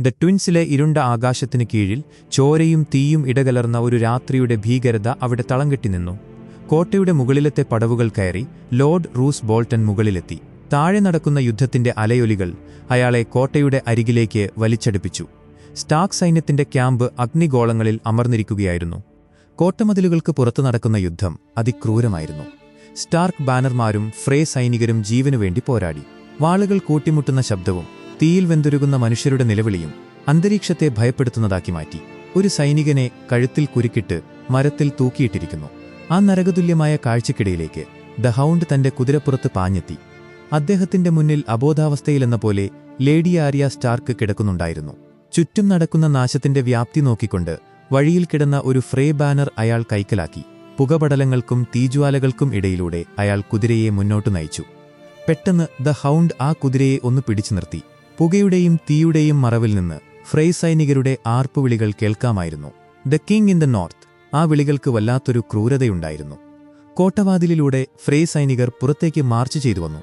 The ട്വിൻസിലെ ഇരുണ്ട ആകാശത്തിന് കീഴിൽ ചോരയും തീയും ഇടകലർന്ന ഒരു രാത്രിയുടെ ഭീകരത അവിടെ തളം കെട്ടി നിന്നു. കോട്ടയുടെ മുകളിലത്തെ പടവുകൾ കയറി ലോർഡ് റൂസ് ബോൾട്ടൺ മുകളിലെത്തി. താഴെ നടക്കുന്ന യുദ്ധത്തിന്റെ അലയൊലികൾ അയാളെ കോട്ടയുടെ അരികിലേക്ക് വലിച്ചടുപ്പിച്ചു. സ്റ്റാക്ക് സൈന്യത്തിന്റെ ക്യാമ്പ് അഗ്നിഗോളങ്ങളിൽ അമർന്നിരിക്കുകയായിരുന്നു. കോട്ടമതിലുകൾക്ക് പുറത്തു നടക്കുന്ന യുദ്ധം അതിക്രൂരമായിരുന്നു. സ്റ്റാർക്ക് ബാനർമാരും ഫ്രേ സൈനികരും ജീവനുവേണ്ടി പോരാടി. വാളുകൾ കൂട്ടിമുട്ടുന്ന ശബ്ദവും തീയിൽ വെന്തുരുകുന്ന മനുഷ്യരുടെ നിലവിളിയും അന്തരീക്ഷത്തെ ഭയപ്പെടുത്തുന്നതാക്കി മാറ്റി. ഒരു സൈനികനെ കഴുത്തിൽ കുരുക്കിട്ട് മരത്തിൽ തൂക്കിയിട്ടിരിക്കുന്നു. ആ നരകതുല്യമായ കാഴ്ചക്കിടയിലേക്ക് ദ ഹൗണ്ട് തന്റെ കുതിരപ്പുറത്ത് പാഞ്ഞെത്തി. അദ്ദേഹത്തിന്റെ മുന്നിൽ അബോധാവസ്ഥയിലെന്ന പോലെ ലേഡി ആര്യ സ്റ്റാർക്ക് കിടക്കുന്നുണ്ടായിരുന്നു. ചുറ്റും നടക്കുന്ന നാശത്തിന്റെ വ്യാപ്തി നോക്കിക്കൊണ്ട് വഴിയിൽ കിടന്ന ഒരു ഫ്രേ ബാനർ അയാൾ കൈക്കലാക്കി. പുകപടലങ്ങൾക്കും തീജ്വാലകൾക്കും ഇടയിലൂടെ അയാൾ കുതിരയെ മുന്നോട്ടു നയിച്ചു. പെട്ടെന്ന് ദ ഹൗണ്ട് ആ കുതിരയെ ഒന്ന് പിടിച്ചു നിർത്തി. പുകയുടെയും തീയുടെയും മറവിൽ നിന്ന് ഫ്രൈ സൈനികരുടെ ആർപ്പുവിളികൾ കേൾക്കാമായിരുന്നു. The king in the north ആ വിളികൾക്ക് വല്ലാത്തൊരു ക്രൂരതയുണ്ടായിരുന്നു. കോട്ടവാതിലിലൂടെ ഫ്രേ സൈനികർ പുറത്തേക്ക് മാർച്ച് ചെയ്തു വന്നു.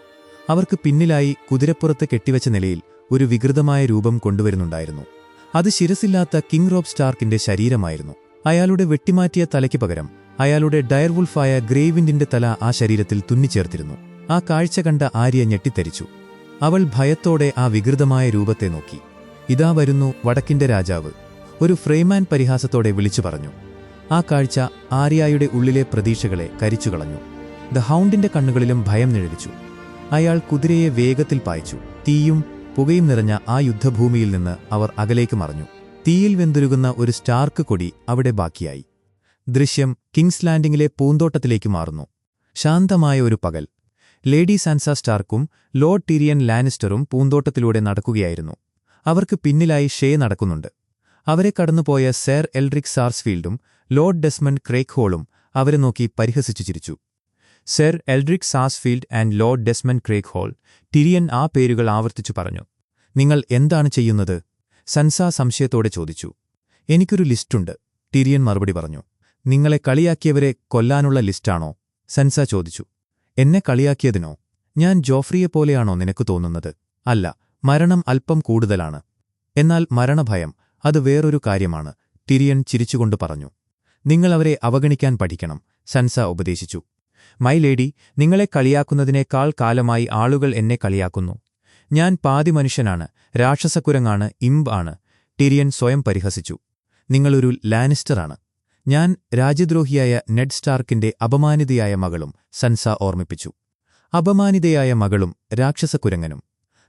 അവർക്ക് പിന്നിലായി കുതിരപ്പുറത്ത് കെട്ടിവച്ച നിലയിൽ ഒരു വികൃതമായ രൂപം കൊണ്ടുവരുന്നുണ്ടായിരുന്നു. അത് ശിരസില്ലാത്ത കിങ് റോബ് സ്റ്റാർക്കിന്റെ ശരീരമായിരുന്നു. അയാളുടെ വെട്ടിമാറ്റിയ തലയ്ക്ക് പകരം അയാളുടെ ഡയർവുൾഫായ ഗ്രേവിൻഡിന്റെ തല ആ ശരീരത്തിൽ തുന്നിച്ചേർത്തിരുന്നു. ആ കാഴ്ച കണ്ട ആര്യ ഞെട്ടിത്തരിച്ചു. അവൾ ഭയത്തോടെ ആ വികൃതമായ രൂപത്തെ നോക്കി. ഇതാ വരുന്നു വടക്കിന്റെ രാജാവ് ഒരു ഫ്രെയ്മാൻ പരിഹാസത്തോടെ വിളിച്ചു പറഞ്ഞു. ആ കാഴ്ച ആര്യായുടെ ഉള്ളിലെ പ്രതീക്ഷകളെ കരിച്ചുകളഞ്ഞു. ദ ഹൗണ്ടിന്റെ കണ്ണുകളിലും ഭയം നിഴലിച്ചു. അയാൾ കുതിരയെ വേഗത്തിൽ പായിച്ചു. തീയും പുകയും നിറഞ്ഞ ആ യുദ്ധഭൂമിയിൽ നിന്ന് അവർ അകലേക്ക് മറഞ്ഞു. തീയിൽ വെന്തുരുകുന്ന ഒരു സ്റ്റാർക്ക് കൊടി അവിടെ ബാക്കിയായി. ദൃശ്യം കിങ്സ് ലാൻഡിങ്ങിലെ പൂന്തോട്ടത്തിലേക്ക് മാറുന്നു. ശാന്തമായ ഒരു പകൽ. ലേഡി സാൻസ സ്റ്റാർക്കും ലോർഡ് ടിരിയൻ ലാനിസ്റ്ററും പൂന്തോട്ടത്തിലൂടെ നടക്കുകയായിരുന്നു. അവർക്ക് പിന്നിലായി ഷേ നടക്കുന്നുണ്ട്. അവരെ കടന്നുപോയ സർ എൽറിക് സാർസ്ഫീൽഡും ലോർഡ് ഡെസ്മണ്ട് ക്രേക്ക് ഹോളും അവരെ നോക്കി പരിഹസിച്ചു ചിരിച്ചു. Sir Eldric Sarsfield and lord Desmond Crakehall Tyrion ആ പേരുകൾ ആവർത്തിച്ചു പറഞ്ഞു. നിങ്ങൾ എന്താണ് ചെയ്യുന്നത്? സൻസ സംശയത്തോടെ ചോദിച്ചു. എനിക്കൊരു ലിസ്റ്റുണ്ട് ടിരിയൻ മറുപടി പറഞ്ഞു. നിങ്ങളെ കളിയാക്കിയവരെ കൊല്ലാനുള്ള ലിസ്റ്റാണോ? സൻസ ചോദിച്ചു. എന്നെ കളിയാക്കിയതിനോ? ഞാൻ ജോഫ്രിയെപ്പോലെയാണോ നിനക്ക് തോന്നുന്നത്? അല്ല മരണം അല്പം കൂടുതലാണ്. എന്നാൽ മരണഭയം അത് വേറൊരു കാര്യമാണ് തിരിയൻ ചിരിച്ചുകൊണ്ട് പറഞ്ഞു. നിങ്ങളവരെ അവഗണിക്കാൻ പഠിക്കണം സൻസ ഉപദേശിച്ചു. മൈ ലേഡി നിങ്ങളെ കളിയാക്കുന്നതിനേക്കാൾ കാലമായി ആളുകൾ എന്നെ കളിയാക്കുന്നു. ഞാൻ പാതി മനുഷ്യനാണ് രാക്ഷസക്കുരങ്ങാണ് ഇംബ് ആണ് ടിരിയൻ സ്വയം പരിഹസിച്ചു. നിങ്ങളൊരു ലാനിസ്റ്ററാണ്. ഞാൻ രാജ്യദ്രോഹിയായ നെഡ് സ്റ്റാർക്കിന്റെ അപമാനിതയായ മകളും സൻസ ഓർമ്മിപ്പിച്ചു. അപമാനിതയായ മകളും രാക്ഷസക്കുരങ്ങനും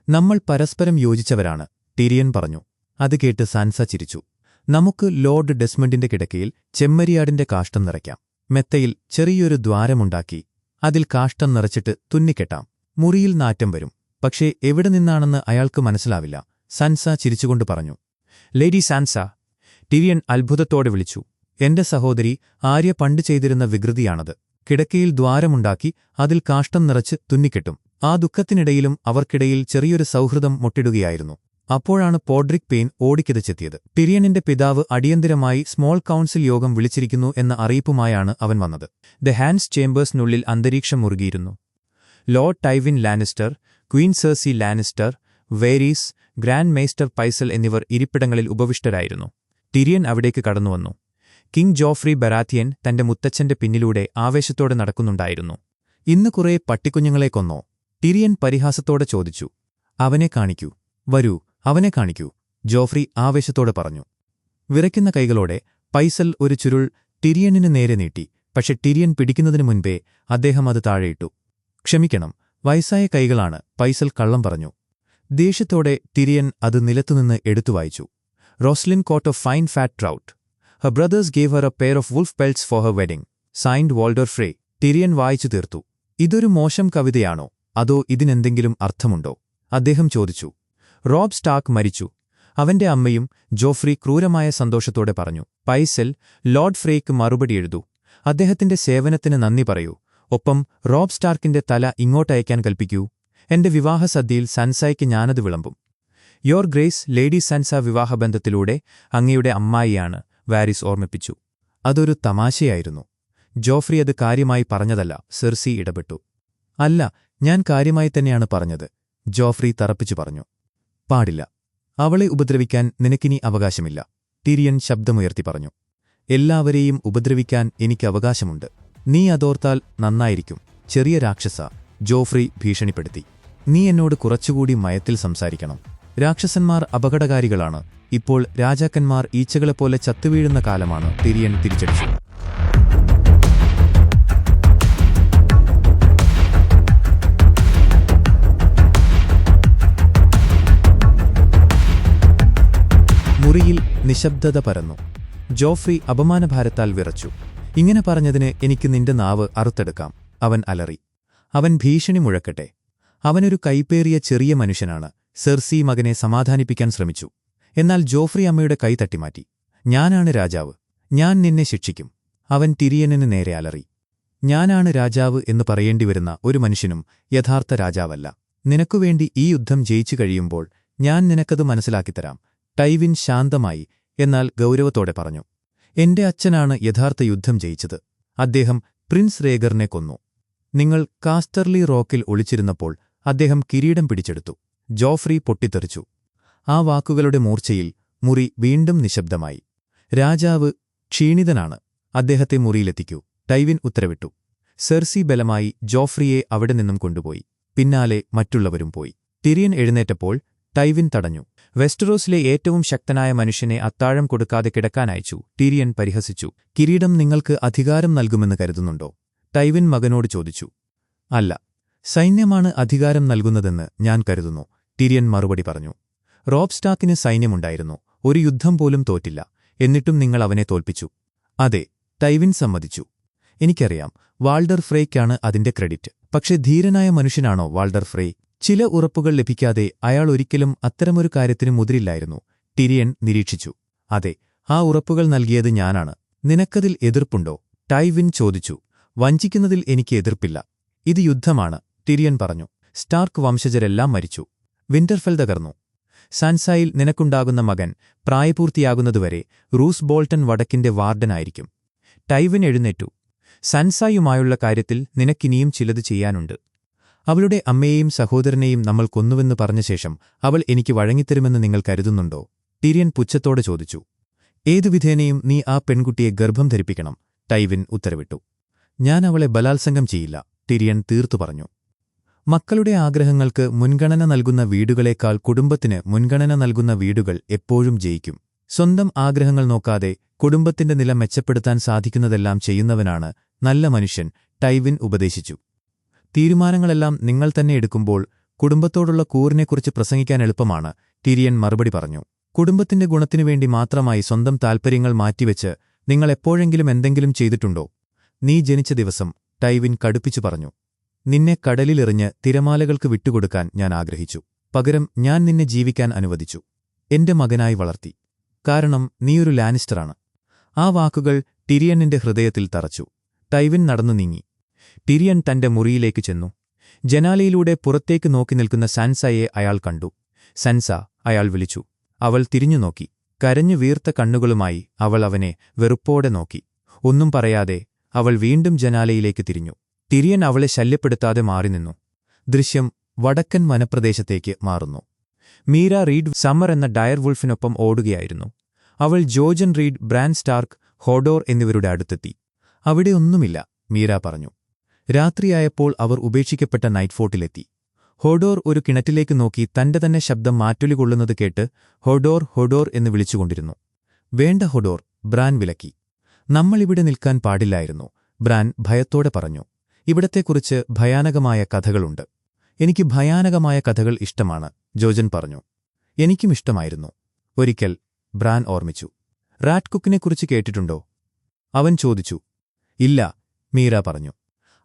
നമ്മൾ പരസ്പരം യോജിച്ചവരാണ് ടിരിയൻ പറഞ്ഞു. അത് കേട്ട് സാൻസ ചിരിച്ചു. നമുക്ക് ലോർഡ് ഡെസ്മണ്ടിന്റെ കിടക്കയിൽ ചെമ്മരിയാടിന്റെ കാഷ്ടം നിറയ്ക്കാം. മെത്തയിൽ ചെറിയൊരു ദ്വാരമുണ്ടാക്കി അതിൽ കാഷ്ടം നിറച്ചിട്ട് തുന്നിക്കെട്ടാം. മുറിയിൽ നാറ്റം വരും. പക്ഷേ എവിടെ നിന്നാണെന്ന് അയാൾക്ക് മനസ്സിലാവില്ല. സൻസ ചിരിച്ചുകൊണ്ട് പറഞ്ഞു. ലേഡി സാൻസ ടിരിയൻ അത്ഭുതത്തോടെ വിളിച്ചു. എന്റെ സഹോദരി ആര്യ പണ്ട് ചെയ്തിരുന്ന വികൃതിയാണത്. കിടക്കയിൽ ദ്വാരമുണ്ടാക്കി അതിൽ കാഷ്ടം നിറച്ച് തുന്നിക്കെട്ടും. ആ ദുഃഖത്തിനിടയിലും അവർക്കിടയിൽ ചെറിയൊരു സൗഹൃദം മുട്ടിടുകയായിരുന്നു. അപ്പോഴാണ് പോഡ്രിക് പെയിൻ ഓടിക്കിതച്ചെത്തിയത്. ടിരിയനിന്റെ പിതാവ് അടിയന്തിരമായി സ്മോൾ കൌൺസിൽ യോഗം വിളിച്ചിരിക്കുന്നു എന്ന അറിയിപ്പുമായാണ് അവൻ വന്നത്. ദ ഹാൻഡ്സ് ചേംബേഴ്സിനുള്ളിൽ അന്തരീക്ഷം മുറുകിയിരുന്നു. Lord Tywin Lannister queen Cersei Lannister Varys grand maester Pycelle എന്നിവർ ഇരിപ്പിടങ്ങളിൽ ഉപവിഷ്ടരായിരുന്നു. ടിരിയൻ അവിടേക്ക് കടന്നുവന്നു. കിങ് ജോഫ്രി ബരാത്തിയൻ തന്റെ മുത്തച്ഛന്റെ പിന്നിലൂടെ ആവേശത്തോടെ നടക്കുന്നുണ്ടായിരുന്നു. ഇന്ന് കുറെ പട്ടിക്കുഞ്ഞുങ്ങളെ കൊന്നോ. ടിരിയൻ പരിഹാസത്തോടെ ചോദിച്ചു. അവനെ കാണിക്കൂ. വരൂ അവനെ കാണിക്കൂ. ജോഫ്രി ആവേശത്തോടെ പറഞ്ഞു. വിറയ്ക്കുന്ന കൈകളോടെ പൈസൽ ഒരു ചുരുൾ ടിരിയനു നേരെ നീട്ടി. പക്ഷെ ടിരിയൻ പിടിക്കുന്നതിനു മുൻപേ അദ്ദേഹം അത് താഴെയിട്ടു. ക്ഷമിക്കണം വയസ്സായ കൈകളാണ് പൈസൽ കള്ളം പറഞ്ഞു. ദേഷ്യത്തോടെ ടിരിയൻ അത് നിലത്തുനിന്ന് എടുത്തു വായിച്ചു. Roslin caught of fine fat trout. Her brothers gave her a pair of wolf pelts for her wedding signed Walder Frey Tyrion വായിച്ചു തീർത്തു. ഇതൊരു മോശം കവിതയാണോ? അതോ ഇതിനെന്തെങ്കിലും അർത്ഥമുണ്ടോ? അദ്ദേഹം ചോദിച്ചു. റോബ് സ്റ്റാക്ക് മരിച്ചു. അവന്റെ അമ്മയും ജോഫ്രി ക്രൂരമായ സന്തോഷത്തോടെ പറഞ്ഞു. പൈസൽ ലോർഡ് ഫ്രേക്ക് മറുപടി എഴുതൂ. അദ്ദേഹത്തിന്റെ സേവനത്തിന് നന്ദി പറയൂ. ഒപ്പം റോബ് സ്റ്റാർക്കിന്റെ തല ഇങ്ങോട്ടയക്കാൻ കൽപ്പിക്കൂ. എന്റെ വിവാഹസദ്യയിൽ സൻസായ്ക്ക് ഞാനത് വിളമ്പും. യോർ ഗ്രേസ് ലേഡി സൻസ വിവാഹബന്ധത്തിലൂടെ അങ്ങയുടെ അമ്മായിയാണ്. വാരിസ് ഓർമ്മിപ്പിച്ചു. അതൊരു തമാശയായിരുന്നു. ജോഫ്രി അത് കാര്യമായി പറഞ്ഞതല്ല സെർസി ഇടപെട്ടു. അല്ല ഞാൻ കാര്യമായി തന്നെയാണ് പറഞ്ഞത് ജോഫ്രി തറപ്പിച്ചു പറഞ്ഞു. പാടില്ല. അവളെ ഉപദ്രവിക്കാൻ നിനക്കിനി അവകാശമില്ല ടിരിയൻ ശബ്ദമുയർത്തി പറഞ്ഞു. എല്ലാവരെയും ഉപദ്രവിക്കാൻ എനിക്ക് അവകാശമുണ്ട്. നീ അതോർത്താൽ നന്നായിരിക്കും ചെറിയ രാക്ഷസ ജോഫ്രി ഭീഷണിപ്പെടുത്തി. നീ എന്നോട് കുറച്ചുകൂടി മയത്തിൽ സംസാരിക്കണം. രാക്ഷസന്മാർ അപകടകാരികളാണ് ഇപ്പോൾ രാജാക്കന്മാർ ഈച്ചകളെപ്പോലെ ചത്തുവീഴുന്ന കാലമാണ് തിരിയൻ തിരിച്ചടിച്ചത്. മുറിയിൽ നിശബ്ദത പരന്നു. ജോഫ്രി അപമാനഭാരത്താൽ വിറച്ചു. ഇങ്ങനെ പറഞ്ഞതിന് എനിക്ക് നിന്റെ നാവ് അറുത്തെടുക്കാം. അവൻ അലറി. അവൻ ഭീഷണി മുഴക്കട്ടെ. അവനൊരു കൈപ്പേറിയ ചെറിയ മനുഷ്യനാണ്. സെർസി മകനെ സമാധാനിപ്പിക്കാൻ ശ്രമിച്ചു. എന്നാൽ ജോഫ്രി അമ്മയുടെ കൈ തട്ടിമാറ്റി. ഞാനാണ് രാജാവ്. ഞാൻ നിന്നെ ശിക്ഷിക്കും. അവൻ തിരിയനിന് നേരെ അലറി. ഞാനാണ് രാജാവ് എന്ന് പറയേണ്ടിവരുന്ന ഒരു മനുഷ്യനും യഥാർത്ഥ രാജാവല്ല. നിനക്കുവേണ്ടി ഈ യുദ്ധം ജയിച്ചു കഴിയുമ്പോൾ ഞാൻ നിനക്കത് മനസ്സിലാക്കിത്തരാം. ടൈവിൻ ശാന്തമായി എന്നാൽ ഗൗരവത്തോടെ പറഞ്ഞു. എന്റെ അച്ഛനാണ് യഥാർത്ഥ യുദ്ധം ജയിച്ചത്. അദ്ദേഹം പ്രിൻസ് റേഗറിനെ കൊന്നു. നിങ്ങൾ കാസ്റ്റർലി റോക്കിൽ ഒളിച്ചിരുന്നപ്പോൾ അദ്ദേഹം കിരീടം പിടിച്ചെടുത്തു. ജോഫ്രി പൊട്ടിത്തെറിച്ചു. ആ വാക്കുകളുടെ മൂർച്ചയിൽ മുറി വീണ്ടും നിശബ്ദമായി. രാജാവ് ക്ഷീണിതനാണ്. അദ്ദേഹത്തെ മുറിയിലെത്തിക്കൂ. ടൈവിൻ ഉത്തരവിട്ടു. സെർസി ബലമായി ജോഫ്രിയെ അവിടെ നിന്നും കൊണ്ടുപോയി. പിന്നാലെ മറ്റുള്ളവരും പോയി. തിരിയൻ എഴുന്നേറ്റപ്പോൾ ടൈവിൻ തടഞ്ഞു. വെസ്റ്ററോസിലെ ഏറ്റവും ശക്തനായ മനുഷ്യനെ അത്താഴം കൊടുക്കാതെ കിടക്കാനയച്ചു ടിരിയൻ പരിഹസിച്ചു. കിരീടം നിങ്ങൾക്ക് അധികാരം നൽകുമെന്ന് കരുതുന്നുണ്ടോ? ടൈവിൻ മകനോട് ചോദിച്ചു. അല്ല. സൈന്യമാണ് അധികാരം നൽകുന്നതെന്ന് ഞാൻ കരുതുന്നു. ടിരിയൻ മറുപടി പറഞ്ഞു. റോബ്സ്റ്റാക്കിന് സൈന്യമുണ്ടായിരുന്നു. ഒരു യുദ്ധം പോലും തോറ്റില്ല. എന്നിട്ടും നിങ്ങൾ അവനെ തോൽപ്പിച്ചു. അതെ ടൈവിൻ സമ്മതിച്ചു. എനിക്കറിയാം വാൾഡർ ഫ്രേയ്ക്കാണ് അതിന്റെ ക്രെഡിറ്റ്. പക്ഷേ ധീരനായ മനുഷ്യനാണോ വാൾഡർ ഫ്രേ ചില ഉറപ്പുകൾ ലഭിക്കാതെ അയാൾ ഒരിക്കലും അത്തരമൊരു കാര്യത്തിന് മുതിരില്ലായിരുന്നു. ടിരിയൻ നിരീക്ഷിച്ചു. അതെ ആ ഉറപ്പുകൾ നൽകിയത് ഞാനാണ്. നിനക്കതിൽ എതിർപ്പുണ്ടോ? ടൈവിൻ ചോദിച്ചു. വഞ്ചിക്കുന്നതിൽ എനിക്ക് എതിർപ്പില്ല. ഇത് യുദ്ധമാണ് ടിരിയൻ പറഞ്ഞു. സ്റ്റാർക്ക് വംശജരെല്ലാം മരിച്ചു. വിന്റർഫെൽ തകർന്നു. സാൻസായിൽ നിനക്കുണ്ടാകുന്ന മകൻ പ്രായപൂർത്തിയാകുന്നതുവരെ റൂസ് ബോൾട്ടൺ വടക്കിന്റെ വാർഡനായിരിക്കും. ടൈവിൻ എഴുന്നേറ്റു. സൻസായുമായുള്ള കാര്യത്തിൽ നിനക്കിനിയും ചിലത് ചെയ്യാനുണ്ട്. അവളുടെ അമ്മയെയും സഹോദരനെയും നമ്മൾ കൊന്നുവെന്ന് പറഞ്ഞ ശേഷം അവൾ എനിക്ക് വഴങ്ങിത്തരുമെന്ന് നിങ്ങൾ കരുതുന്നുണ്ടോ? ടിരിയൻ പുച്ഛത്തോടെ ചോദിച്ചു. ഏതുവിധേനയും നീ ആ പെൺകുട്ടിയെ ഗർഭം ധരിപ്പിക്കണം ടൈവിൻ ഉത്തരവിട്ടു. ഞാൻ അവളെ ബലാത്സംഗം ചെയ്യില്ല ടിരിയൻ തീർത്തു പറഞ്ഞു. മക്കളുടെ ആഗ്രഹങ്ങൾക്ക് മുൻഗണന നൽകുന്ന വീടുകളേക്കാൾ കുടുംബത്തിന് മുൻഗണന നൽകുന്ന വീടുകൾ എപ്പോഴും ജയിക്കും. സ്വന്തം ആഗ്രഹങ്ങൾ നോക്കാതെ കുടുംബത്തിന്റെ നില മെച്ചപ്പെടുത്താൻ സാധിക്കുന്നതെല്ലാം ചെയ്യുന്നവനാണ് നല്ല മനുഷ്യൻ ടൈവിൻ ഉപദേശിച്ചു. തീരുമാനങ്ങളെല്ലാം നിങ്ങൾ തന്നെ എടുക്കുമ്പോൾ കുടുംബത്തോടുള്ള കൂറിനെക്കുറിച്ച് പ്രസംഗിക്കാൻ എളുപ്പമാണ് ടിരിയൻ മറുപടി പറഞ്ഞു. കുടുംബത്തിന്റെ ഗുണത്തിനുവേണ്ടി മാത്രമായി സ്വന്തം താൽപ്പര്യങ്ങൾ മാറ്റിവെച്ച് നിങ്ങൾ എപ്പോഴെങ്കിലും എന്തെങ്കിലും ചെയ്തിട്ടുണ്ടോ? നീ ജനിച്ച ദിവസം ടൈവിൻ കടുപ്പിച്ചു പറഞ്ഞു. നിന്നെ കടലിലെറിഞ്ഞ് തിരമാലകൾക്ക് വിട്ടുകൊടുക്കാൻ ഞാൻ ആഗ്രഹിച്ചു. പകരം ഞാൻ നിന്നെ ജീവിക്കാൻ അനുവദിച്ചു. എന്റെ മകനായി വളർത്തി. കാരണം നീയൊരു ലാനിസ്റ്ററാണ്. ആ വാക്കുകൾ ടിരിയണിന്റെ ഹൃദയത്തിൽ തറച്ചു. ടൈവിൻ നടന്നു നീങ്ങി. ടിരിയൻ തന്റെ മുറിയിലേക്ക് ചെന്നു. ജനാലയിലൂടെ പുറത്തേക്ക് നോക്കി നിൽക്കുന്ന സാൻസയെ അയാൾ കണ്ടു. സൻസ അയാൾ വിളിച്ചു. അവൾ തിരിഞ്ഞു നോക്കി. കരഞ്ഞു വീർത്ത കണ്ണുകളുമായി അവൾ അവനെ വെറുപ്പോടെ നോക്കി. ഒന്നും പറയാതെ അവൾ വീണ്ടും ജനാലയിലേക്ക് തിരിഞ്ഞു. ടിരിയൻ അവളെ ശല്യപ്പെടുത്താതെ മാറി നിന്നു ദൃശ്യം വടക്കൻ വനപ്രദേശത്തേക്ക് മാറുന്നു. മീര റീഡ് സമ്മർ എന്ന ഡയർ വുൾഫിനൊപ്പം ഓടുകയായിരുന്നു. അവൾ Jojen Reed Bran Stark Hodor എന്നിവരുടെ അടുത്തെത്തി. അവിടെ ഒന്നുമില്ല മീര പറഞ്ഞു. രാത്രിയായപ്പോൾ അവർ ഉപേക്ഷിക്കപ്പെട്ട നൈറ്റ് ഫോർട്ടിലെത്തി ഹോഡോർ ഒരു കിണറ്റിലേക്ക് നോക്കി തന്റെ തന്നെ ശബ്ദം മാറ്റൊലി കൊള്ളുന്നത് കേട്ട് ഹോഡോർ ഹോഡോർ എന്ന് വിളിച്ചുകൊണ്ടിരുന്നു. വേണ്ട ഹൊഡോർ ബ്രാൻ വിലക്കി. നമ്മളിവിടെ നിൽക്കാൻ പാടില്ലായിരുന്നു ബ്രാൻ ഭയത്തോടെ പറഞ്ഞു. ഇവിടത്തെക്കുറിച്ച് ഭയാനകമായ കഥകളുണ്ട്. എനിക്ക് ഭയാനകമായ കഥകൾ ഇഷ്ടമാണ് ജോജൻ പറഞ്ഞു. എനിക്കും ഇഷ്ടമായിരുന്നു. ഒരിക്കൽ ബ്രാൻ ഓർമ്മിച്ചു. റാറ്റ് കുക്കിനെക്കുറിച്ച് കേട്ടിട്ടുണ്ടോ? അവൻ ചോദിച്ചു. ഇല്ല മീര പറഞ്ഞു.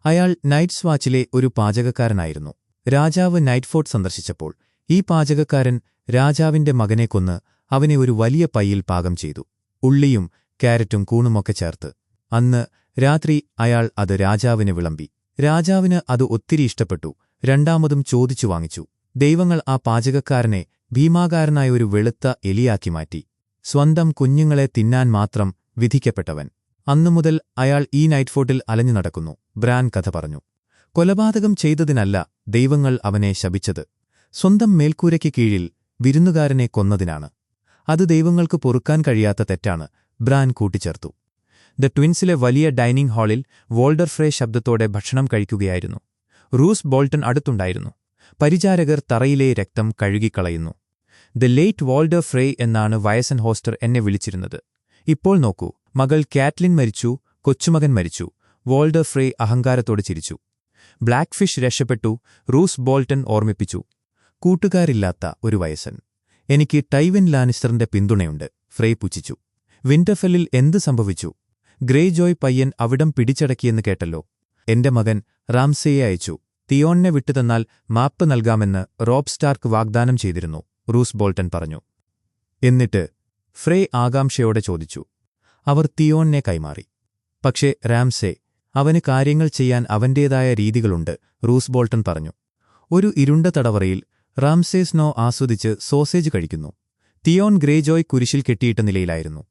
അയാൾ നൈറ്റ്സ് വാച്ചിലെ ഒരു പാചകക്കാരനായിരുന്നു. രാജാവ് നൈറ്റ്ഫോർട്ട് സന്ദർശിച്ചപ്പോൾ ഈ പാചകക്കാരൻ രാജാവിന്റെ മകനെ കൊന്ന് അവനെ ഒരു വലിയ പയ്യിൽ പാകം ചെയ്തു. ഉള്ളിയും കാരറ്റും കൂണുമൊക്കെ ചേർത്ത് അന്ന് രാത്രി അയാൾ അത് രാജാവിന് വിളമ്പി. രാജാവിന് അത് ഒത്തിരി ഇഷ്ടപ്പെട്ടു. രണ്ടാമതും ചോദിച്ചു വാങ്ങിച്ചു. ദൈവങ്ങൾ ആ പാചകക്കാരനെ ഭീമാകാരനായ ഒരു വെളുത്ത എലിയാക്കി മാറ്റി. സ്വന്തം കുഞ്ഞുങ്ങളെ തിന്നാൻ മാത്രം വിധിക്കപ്പെട്ടവൻ. അന്നുമുതൽ അയാൾ ഈ നൈറ്റ്ഫോർട്ടിൽ അലഞ്ഞു നടക്കുന്നു. ബ്രാൻ കഥ പറഞ്ഞു. കൊലപാതകം ചെയ്തതിനല്ല ദൈവങ്ങൾ അവനെ ശപിച്ചത്. സ്വന്തം മേൽക്കൂരയ്ക്ക് കീഴിൽ വിരുന്നുകാരനെ കൊന്നതിനാണ്. അത് ദൈവങ്ങൾക്ക് പൊറുക്കാൻ കഴിയാത്ത തെറ്റാണ്. ബ്രാൻ കൂട്ടിച്ചേർത്തു. ദ ട്വിൻസിലെ വലിയ ഡൈനിംഗ് ഹാളിൽ വോൾഡർ ഫ്രേ ശബ്ദത്തോടെ ഭക്ഷണം കഴിക്കുകയായിരുന്നു. റൂസ് ബോൾട്ടൺ അടുത്തുണ്ടായിരുന്നു. പരിചാരകർ തറയിലെ രക്തം കഴുകിക്കളയുന്നു. ദ ലേറ്റ് വോൾഡർ ഫ്രേ എന്നാണ് വയസ്സൻ ഹോസ്റ്റർ എന്നെ വിളിച്ചിരുന്നത്. ഇപ്പോൾ നോക്കൂ മകൾ കാറ്റ്ലിൻ മരിച്ചു കൊച്ചുമകൻ മരിച്ചു വോൾഡർ ഫ്രേ അഹങ്കാരത്തോട് ചിരിച്ചു. ബ്ലാക്ക് ഫിഷ് രക്ഷപ്പെട്ടു റൂസ് ബോൾട്ടൺ ഓർമ്മിപ്പിച്ചു. കൂട്ടുകാരില്ലാത്ത ഒരു വയസ്സൻ. എനിക്ക് ടൈവിൻ ലാനിസ്റ്ററിന്റെ പിന്തുണയുണ്ട് ഫ്രേ പുച്ഛിച്ചു. വിന്റർഫെല്ലിൽ എന്ത് സംഭവിച്ചു? ഗ്രേ ജോയ് പയ്യൻ അവിടം പിടിച്ചടക്കിയെന്ന് കേട്ടല്ലോ. എന്റെ മകൻ റാംസേയെ അയച്ചു. തിയോണിനെ വിട്ടുതന്നാൽ മാപ്പ് നൽകാമെന്ന് റോബ് സ്റ്റാർക്ക് വാഗ്ദാനം ചെയ്തിരുന്നു റൂസ് ബോൾട്ടൺ പറഞ്ഞു. എന്നിട്ട് ഫ്രേ ആകാംക്ഷയോടെ ചോദിച്ചു. അവർ തിയോണിനെ കൈമാറി. പക്ഷേ റാംസെ അവന് കാര്യങ്ങൾ ചെയ്യാൻ അവന്റേതായ രീതികളുണ്ട് റൂസ് ബോൾട്ടൺ പറഞ്ഞു. ഒരു ഇരുണ്ട തടവറയിൽ റാംസേ സ്നോ ആസ്വദിച്ച് സോസേജ് കഴിക്കുന്നു. തിയോൺ ഗ്രേജോയ് കുരിശിൽ കെട്ടിയിട്ട നിലയിലായിരുന്നു.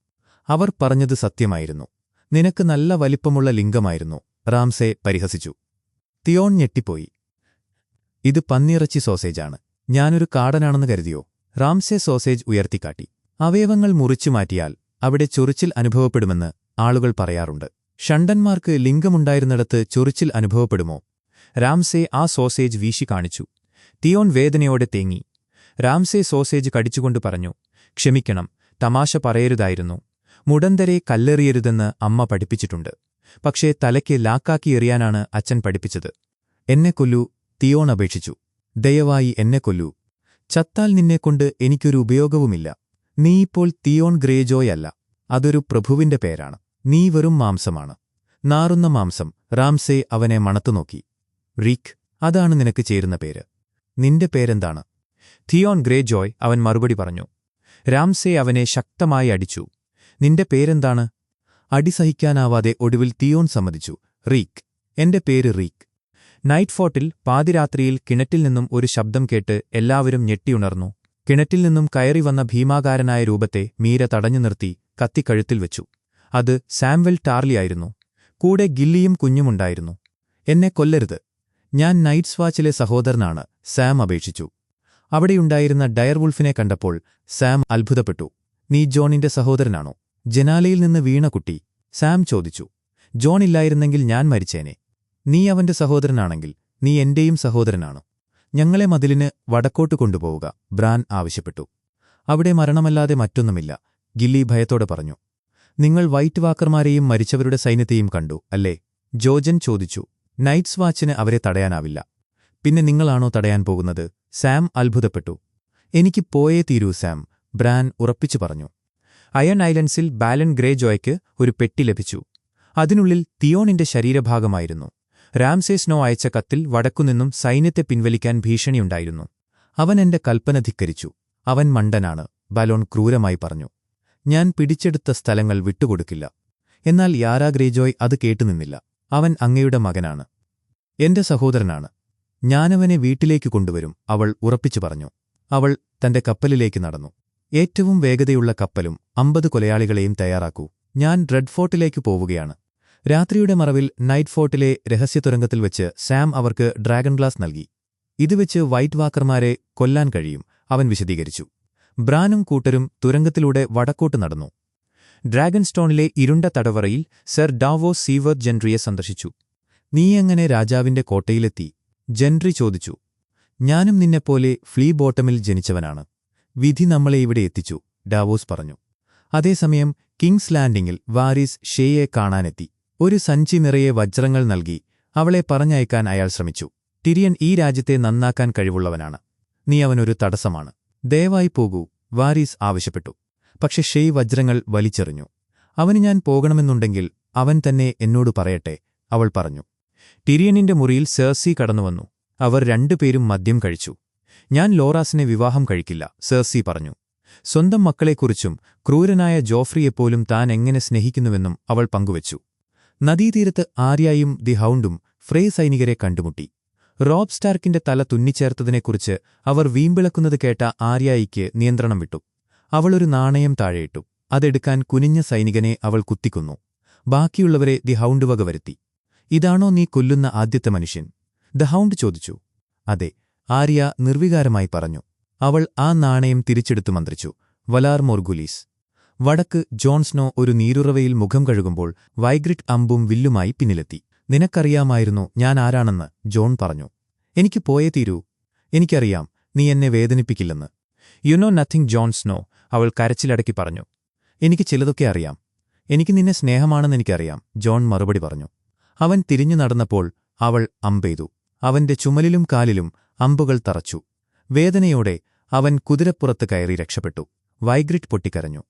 അവർ പറഞ്ഞത് സത്യമായിരുന്നു. നിനക്ക് നല്ല വലിപ്പമുള്ള ലിംഗമായിരുന്നു. റാംസെ പരിഹസിച്ചു. തിയോൺ ഞെട്ടിപ്പോയി. ഇത് പന്നിയിറച്ചി സോസേജാണ്. ഞാനൊരു കാടനാണെന്ന് കരുതിയോ? Ramsey sausage ഉയർത്തിക്കാട്ടി. അവയവങ്ങൾ മുറിച്ചു മാറ്റിയാൽ അവിടെ ചൊറിച്ചിൽ അനുഭവപ്പെടുമെന്ന് ആളുകൾ പറയാറുണ്ട്. ഷണ്ടന്മാർക്ക് ലിംഗമുണ്ടായിരുന്നിടത്ത് ചൊറിച്ചിൽ അനുഭവപ്പെടുമോ? രാംസെ ആ സോസേജ് വീശി കാണിച്ചു. തിയോൺ വേദനയോടെ തേങ്ങി. രാംസെ സോസേജ് കടിച്ചുകൊണ്ട് പറഞ്ഞു ക്ഷമിക്കണം തമാശ പറയരുതായിരുന്നു. മുടന്തരെ കല്ലെറിയരുതെന്ന് അമ്മ പഠിപ്പിച്ചിട്ടുണ്ട്. പക്ഷേ തലയ്ക്ക് ലാക്കാക്കി എറിയാനാണ് അച്ഛൻ പഠിപ്പിച്ചത്. എന്നെ കൊല്ലൂ തിയോൺ അപേക്ഷിച്ചു. ദയവായി എന്നെ കൊല്ലൂ. ചത്താൽ നിന്നെക്കൊണ്ട് എനിക്കൊരു ഉപയോഗവുമില്ല. നീയിപ്പോൾ തിയോൺ ഗ്രേജോയല്ല അതൊരു പ്രഭുവിന്റെ പേരാണ്. നീ വെറും മാംസമാണ്. നാറുന്ന മാംസം. റാംസെ അവനെ മണത്തുനോക്കി റീഖ് അതാണ് നിനക്ക് ചേരുന്ന പേര്. നിന്റെ പേരെന്താണ്? തിയോൺ ഗ്രേജോയ് അവൻ മറുപടി പറഞ്ഞു. രാംസെ അവനെ ശക്തമായി അടിച്ചു. നിന്റെ പേരെന്താണ്? അടി സഹിക്കാനാവാതെ ഒടുവിൽ തിയോൺ സമ്മതിച്ചു. റീക്ക്. എന്റെ പേര് റീക്ക്. നൈറ്റ് ഫോർട്ടിൽ പാതിരാത്രിയിൽ കിണറ്റിൽ നിന്നും ഒരു ശബ്ദം കേട്ട് എല്ലാവരും ഞെട്ടിയുണർന്നു കിണറ്റിൽ നിന്നും കയറി വന്ന ഭീമാകാരനായ രൂപത്തെ മീര തടഞ്ഞു നിർത്തി കത്തിക്കഴുത്തിൽ വെച്ചു. അത് സാംവെൽ ടാർലിയായിരുന്നു കൂടെ ഗില്ലിയും കുഞ്ഞുമുണ്ടായിരുന്നു എന്നെ കൊല്ലരുത്. ഞാൻ നൈറ്റ്സ് വാച്ചിലെ സഹോദരനാണ്. സാം അപേക്ഷിച്ചു. അവിടെയുണ്ടായിരുന്ന ഡയർവുൾഫിനെ കണ്ടപ്പോൾ സാം അത്ഭുതപ്പെട്ടു. നീ ജോണിന്റെ സഹോദരനാണോ? ജനാലയിൽ നിന്ന് വീണ കുട്ടി സാം ചോദിച്ചു ജോൺ ഇല്ലായിരുന്നെങ്കിൽ ഞാൻ മരിച്ചേനെ. നീ അവന്റെ സഹോദരനാണെങ്കിൽ നീ എന്റെയും സഹോദരനാണോ. ഞങ്ങളെ മതിലിന് വടക്കോട്ട് കൊണ്ടുപോവുക ബ്രാൻ ആവശ്യപ്പെട്ടു. അവിടെ മരണമല്ലാതെ മറ്റൊന്നുമില്ല ഗില്ലി ഭയത്തോടെ പറഞ്ഞു. നിങ്ങൾ വൈറ്റ് വാക്കർമാരെയും മരിച്ചവരുടെ സൈന്യത്തെയും കണ്ടു അല്ലേ? ജോജൻ ചോദിച്ചു. നൈറ്റ്സ് വാച്ചിന് അവരെ തടയാനാവില്ല. പിന്നെ നിങ്ങളാണോ തടയാൻ പോകുന്നത്? സാം അത്ഭുതപ്പെട്ടു. എനിക്ക് പോയേ തീരൂ സാം ബ്രാൻ ഉറപ്പിച്ചു പറഞ്ഞു. അയൺ ഐലൻഡ്സിൽ ബാലൻ ഗ്രേ ജോയ്ക്ക് ഒരു പെട്ടി ലഭിച്ചു. അതിനുള്ളിൽ തിയോണിന്റെ ശരീരഭാഗമായിരുന്നു. രാംസേ സ്നോ അയച്ച കത്തിൽ വടക്കുനിന്നും സൈന്യത്തെ പിൻവലിക്കാൻ ഭീഷണിയുണ്ടായിരുന്നു. അവൻ എന്റെ കൽപ്പന ധിക്കരിച്ചു. അവൻ മണ്ടനാണ് ബലോൺ ക്രൂരമായി പറഞ്ഞു. ഞാൻ പിടിച്ചെടുത്ത സ്ഥലങ്ങൾ വിട്ടുകൊടുക്കില്ല. എന്നാൽ യാരാ ഗ്രേജോയ് അത് കേട്ടുനിന്നില്ല. അവൻ അങ്ങയുടെ മകനാണ്. എന്റെ സഹോദരനാണ്. ഞാനവനെ വീട്ടിലേക്ക് കൊണ്ടുവരും അവൾ ഉറപ്പിച്ചു പറഞ്ഞു. അവൾ തന്റെ കപ്പലിലേക്ക് നടന്നു. ഏറ്റവും വേഗതയുള്ള കപ്പലും അമ്പത് കൊലയാളികളെയും തയ്യാറാക്കൂ. ഞാൻ റെഡ് ഫോർട്ടിലേക്ക് പോവുകയാണ്. രാത്രിയുടെ മറവിൽ നൈറ്റ് ഫോർട്ടിലെ രഹസ്യതുരങ്കത്തിൽ വെച്ച് സാം അവർക്ക് ഡ്രാഗൺ ഗ്ലാസ് നൽകി. ഇത് വെച്ച് വൈറ്റ് വാക്കർമാരെ കൊല്ലാൻ കഴിയും അവൻ വിശദീകരിച്ചു. ബ്രാനും കൂട്ടരും തുരങ്കത്തിലൂടെ വടക്കോട്ട് നടന്നു. ഡ്രാഗൺ സ്റ്റോണിലെ ഇരുണ്ട തടവറയിൽ സർ ഡാവോ സീവർ ജെൻട്രിയെ സന്ദർശിച്ചു. നീയെങ്ങനെ രാജാവിന്റെ കോട്ടയിലെത്തി? ജെൻട്രി ചോദിച്ചു. ഞാനും നിന്നെപ്പോലെ ഫ്ലീ ബോട്ടമിൽ ജനിച്ചവനാണ്. വിധി നമ്മളെ ഇവിടെ എത്തിച്ചു ഡാവോസ് പറഞ്ഞു. അതേസമയം കിങ്സ് ലാൻഡിംഗിൽ വാരിസ് ഷേയെ കാണാനെത്തി. ഒരു സഞ്ചി നിറയെ വജ്രങ്ങൾ നൽകി അവളെ പറഞ്ഞയക്കാൻ അയാൾ ശ്രമിച്ചു. ടിരിയൻ ഈ രാജ്യത്തെ നന്നാക്കാൻ കഴിവുള്ളവനാണ്. നീ അവനൊരു തടസ്സമാണ്. ദയവായി പോകൂ വാരിസ് ആവശ്യപ്പെട്ടു. പക്ഷെ ഷെയ് വജ്രങ്ങൾ വലിച്ചെറിഞ്ഞു. അവന് ഞാൻ പോകണമെന്നുണ്ടെങ്കിൽ അവൻ തന്നെ എന്നോട് പറയട്ടെ അവൾ പറഞ്ഞു. ടിരിയനിന്റെ മുറിയിൽ സേഴ്സി കടന്നുവന്നു. അവർ രണ്ടുപേരും മദ്യം കഴിച്ചു. ഞാൻ ലോറാസിനെ വിവാഹം കഴിക്കില്ല സേഴ്സി പറഞ്ഞു. സ്വന്തം മക്കളെക്കുറിച്ചും ക്രൂരനായ ജോഫ്രിയെപ്പോലും താൻ എങ്ങനെ സ്നേഹിക്കുന്നുവെന്നും അവൾ പങ്കുവച്ചു. നദീതീരത്ത് ആര്യായും ദി ഹൗണ്ടും ഫ്രേ സൈനികരെ കണ്ടുമുട്ടി. റോബ് സ്റ്റാർക്കിന്റെ തല തുന്നിച്ചേർത്തതിനെക്കുറിച്ച് അവർ വീമ്പിളക്കുന്നത് കേട്ട ആര്യായിക്ക് നിയന്ത്രണം വിട്ടു. അവളൊരു നാണയം താഴെയിട്ടു. അതെടുക്കാൻ കുനിഞ്ഞ സൈനികനെ അവൾ കുത്തിക്കുന്നു. ബാക്കിയുള്ളവരെ ദി ഹൗണ്ട് വക വരുത്തി. ഇതാണോ നീ കൊല്ലുന്ന ആദ്യത്തെ മനുഷ്യൻ? ദ ഹൗണ്ട് ചോദിച്ചു. അതെ ആര്യ നിർവികാരമായി പറഞ്ഞു. അവൾ ആ നാണയം തിരിച്ചെടുത്തു മന്ത്രിച്ചു. വലാർ മോർഗുലീസ്. വടക്ക് ജോൺസ്നോ ഒരു നീരുറവയിൽ മുഖം കഴുകുമ്പോൾ വൈഗ്രിറ്റ് അമ്പും വില്ലുമായി പിന്നിലെത്തി. നിനക്കറിയാമായിരുന്നു ഞാൻ ആരാണെന്ന് ജോൺ പറഞ്ഞു. എനിക്ക് പോയേ തീരൂ. എനിക്കറിയാം നീ എന്നെ വേദനിപ്പിക്കില്ലെന്ന്. You know nothing Jon Snow അവൾ കരച്ചിലടക്കി പറഞ്ഞു. എനിക്ക് ചിലതൊക്കെ അറിയാം. എനിക്ക് നിന്നെ സ്നേഹമാണെന്ന് എനിക്കറിയാം ജോൺ മറുപടി പറഞ്ഞു. അവൻ തിരിഞ്ഞു നടന്നപ്പോൾ അവൾ അമ്പെയ്തു. അവന്റെ ചുമലിലും കാലിലും അമ്പുകൾ തറച്ചു. വേദനയോടെ അവൻ കുതിരപ്പുറത്ത് കയറി രക്ഷപ്പെട്ടു. വൈഗ്രിറ്റ് പൊട്ടിക്കരഞ്ഞു.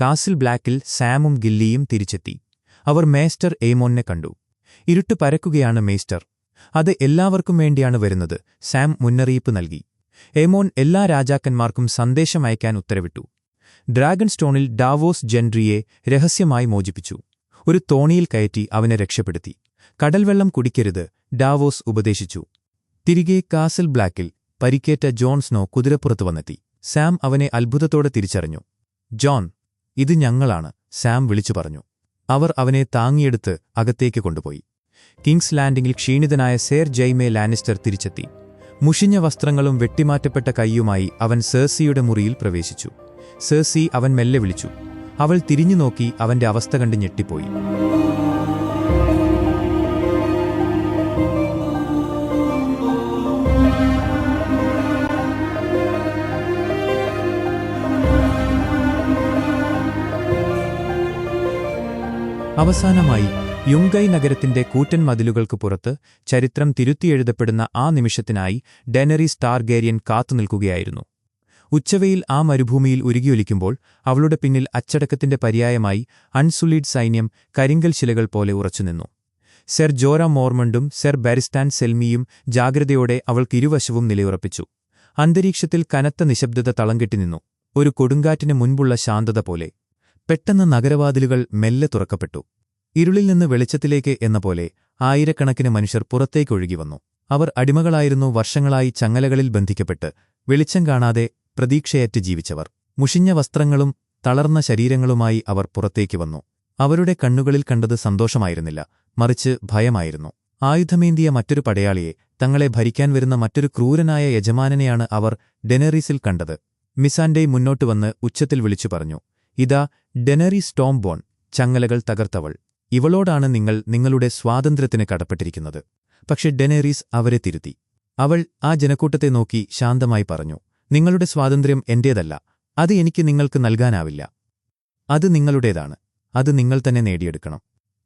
കാസിൽ ബ്ലാക്കിൽ സാമും ഗില്ലിയും തിരിച്ചെത്തി. അവർ മേസ്റ്റർ എയ്മോനെ കണ്ടു. ഇരുട്ട് പരക്കുകയാണ് മേസ്റ്റർ. അത് എല്ലാവർക്കും വേണ്ടിയാണ് വരുന്നത് സാം മുന്നറിയിപ്പ് നൽകി. എമോൻ എല്ലാ രാജാക്കന്മാർക്കും സന്ദേശം അയക്കാൻ ഉത്തരവിട്ടു. ഡ്രാഗൺ സ്റ്റോണിൽ ഡാവോസ് ജെൻഡ്രിയെ രഹസ്യമായി മോചിപ്പിച്ചു. ഒരു തോണിയിൽ കയറ്റി അവനെ രക്ഷപ്പെടുത്തി. കടൽവെള്ളം കുടിക്കരുത് ഡാവോസ് ഉപദേശിച്ചു. തിരികെ കാസൽ ബ്ലാക്കിൽ പരിക്കേറ്റ ജോൺ സ്നോ കുതിരപ്പുറത്ത് വന്നെത്തി. സാം അവനെ അത്ഭുതത്തോടെ തിരിച്ചറിഞ്ഞു. ജോൺ ഇത് ഞങ്ങളാണ് സാം വിളിച്ചു പറഞ്ഞു. അവർ അവനെ താങ്ങിയെടുത്ത് അകത്തേക്ക് കൊണ്ടുപോയി. കിങ്സ് ലാൻഡിംഗിൽ ക്ഷീണിതനായ സേർ ജെയ്മെ ലാനിസ്റ്റർ തിരിച്ചെത്തി. മുഷിഞ്ഞ വസ്ത്രങ്ങളും വെട്ടിമാറ്റപ്പെട്ട കൈയുമായി അവൻ സേഴ്സിയുടെ മുറിയിൽ പ്രവേശിച്ചു. സേഴ്സി അവൻ മെല്ലെ വിളിച്ചു. അവൾ തിരിഞ്ഞുനോക്കി അവന്റെ അവസ്ഥ കണ്ട് ഞെട്ടിപ്പോയി. അവസാനമായി യുംഗൈ നഗരത്തിന്റെ കൂറ്റൻ മതിലുകൾക്ക് പുറത്ത് ചരിത്രം തിരുത്തിയെഴുതപ്പെടുന്ന ആ നിമിഷത്തിനായി ഡെനറി സ്റ്റാർഗേരിയൻ കാത്തുനിൽക്കുകയായിരുന്നു ഉച്ചവയിൽ ആ മരുഭൂമിയിൽ ഉരുകിയൊലിക്കുമ്പോൾ അവളുടെ പിന്നിൽ അച്ചടക്കത്തിന്റെ പര്യായമായി അൺസുലീഡ് സൈന്യം കരിങ്കൽ ശിലകൾ പോലെ ഉറച്ചുനിന്നു. സെർ ജോറ മോർമണ്ടും സെർ ബാരിസ്റ്റാൻ സെൽമിയും ജാഗ്രതയോടെ അവൾക്കിരുവശവും നിലയുറപ്പിച്ചു. അന്തരീക്ഷത്തിൽ കനത്ത നിശബ്ദത തളംകെട്ടി നിന്നു ഒരു കൊടുങ്കാറ്റിന് മുൻപുള്ള ശാന്തത പോലെ. പെട്ടെന്ന് നഗരവാതിലുകൾ മെല്ലെ തുറക്കപ്പെട്ടു. ഇരുളിൽ നിന്ന് വെളിച്ചത്തിലേക്ക് എന്ന പോലെ ആയിരക്കണക്കിന് മനുഷ്യർ പുറത്തേക്കൊഴുകി വന്നു. അവർ അടിമകളായിരുന്നു വർഷങ്ങളായി ചങ്ങലകളിൽ ബന്ധിക്കപ്പെട്ട് വെളിച്ചം കാണാതെ പ്രതീക്ഷയറ്റ് ജീവിച്ചവർ. മുഷിഞ്ഞ വസ്ത്രങ്ങളും തളർന്ന ശരീരങ്ങളുമായി അവർ പുറത്തേക്ക് വന്നു. അവരുടെ കണ്ണുകളിൽ കണ്ടത് സന്തോഷമായിരുന്നില്ല മറിച്ച് ഭയമായിരുന്നു. ആയുധമേന്തിയ മറ്റൊരു പടയാളിയെ തങ്ങളെ ഭരിക്കാൻ വരുന്ന മറ്റൊരു ക്രൂരനായ യജമാനനെയാണ് അവർ ഡെനറീസിൽ കണ്ടത്. മിസാൻഡെ മുന്നോട്ട് വന്ന് ഉച്ചത്തിൽ വിളിച്ചു പറഞ്ഞു ഇതാ ഡെനറി സ്റ്റോം ബോൺ ചങ്ങലകൾ തകർത്തവൾ. ഇവളോടാണ് നിങ്ങൾ നിങ്ങളുടെ സ്വാതന്ത്ര്യത്തിന് കടപ്പെട്ടിരിക്കുന്നത്. പക്ഷെ ഡെനേറീസ് അവരെ തിരുത്തി. അവൾ ആ ജനക്കൂട്ടത്തെ നോക്കി ശാന്തമായി പറഞ്ഞു നിങ്ങളുടെ സ്വാതന്ത്ര്യം എന്റേതല്ല. അത് എനിക്ക് നിങ്ങൾക്ക് നൽകാനാവില്ല. അത് നിങ്ങളുടേതാണ്. അത് നിങ്ങൾ തന്നെ നേടിയെടുക്കണം.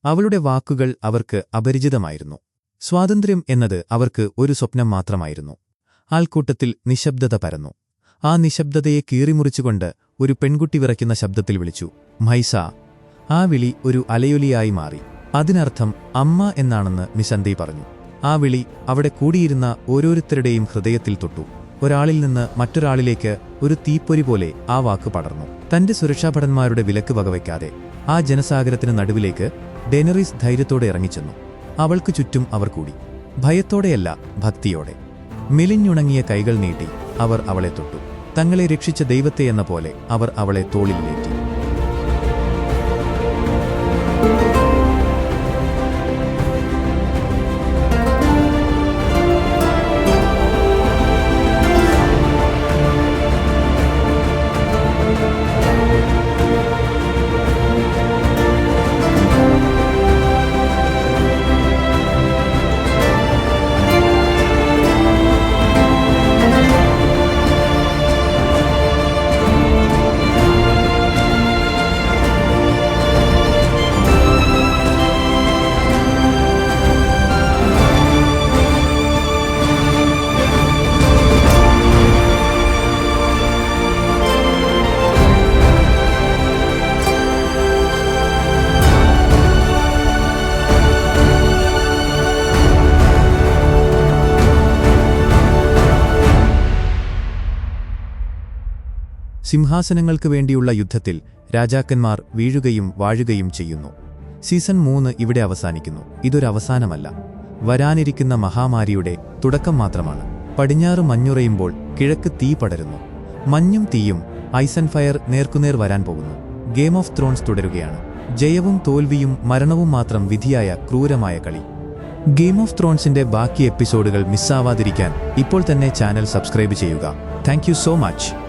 അവളുടെ വാക്കുകൾ അവർക്ക് അപരിചിതമായിരുന്നു. സ്വാതന്ത്ര്യം എന്നത് അവർക്ക് ഒരു സ്വപ്നം മാത്രമായിരുന്നു. ആൾക്കൂട്ടത്തിൽ നിശബ്ദത പരന്നു. ആ നിശബ്ദതയെ കീറിമുറിച്ചുകൊണ്ട് ഒരു പെൺകുട്ടി വിറയ്ക്കുന്ന ശബ്ദത്തിൽ വിളിച്ചു. മൈസ ആ വിളി ഒരു അലയൊലിയായി മാറി. അതിനർത്ഥം അമ്മ എന്നാണെന്ന് മിസന്തി പറഞ്ഞു. ആ വിളി അവിടെ കൂടിയിരുന്ന ഓരോരുത്തരുടെയും ഹൃദയത്തിൽ തൊട്ടു. ഒരാളിൽ നിന്ന് മറ്റൊരാളിലേക്ക് ഒരു തീപ്പൊരി പോലെ ആ വാക്ക് പടർന്നു. തന്റെ സുരക്ഷാഭടന്മാരുടെ വിലക്ക് വകവയ്ക്കാതെ ആ ജനസാഗരത്തിന് നടുവിലേക്ക് ഡെനറിസ് ധൈര്യത്തോടെ ഇറങ്ങിച്ചെന്നു. അവൾക്ക് ചുറ്റും അവർ കൂടി. ഭയത്തോടെയല്ല ഭക്തിയോടെ. മെലിഞ്ഞുണങ്ങിയ കൈകൾ നീട്ടി അവർ അവളെ തൊട്ടു. തങ്ങളെ രക്ഷിച്ച ദൈവത്തെ എന്ന പോലെ അവർ അവളെ തോളിലേറ്റി സിംഹാസനങ്ങൾക്ക് വേണ്ടിയുള്ള യുദ്ധത്തിൽ രാജാക്കന്മാർ വീഴുകയും വാഴുകയും ചെയ്യുന്നു. സീസൺ മൂന്ന് ഇവിടെ അവസാനിക്കുന്നു. ഇതൊരവസാനമല്ല വരാനിരിക്കുന്ന മഹാമാരിയുടെ തുടക്കം മാത്രമാണ്. പടിഞ്ഞാറ് മഞ്ഞുറയുമ്പോൾ കിഴക്ക് തീ പടരുന്നു. മഞ്ഞും തീയും ഐസൺ ഫയർ നേർക്കുനേർ വരാൻ പോകുന്നു. ഗെയിം ഓഫ് ത്രോൺസ് തുടരുകയാണ്. ജയവും തോൽവിയും മരണവും മാത്രം വിധിയായ ക്രൂരമായ കളി. ഗെയിം ഓഫ് ത്രോൺസിന്റെ ബാക്കി എപ്പിസോഡുകൾ മിസ്സാവാതിരിക്കാൻ ഇപ്പോൾ തന്നെ ചാനൽ സബ്സ്ക്രൈബ് ചെയ്യുക. Thank so much.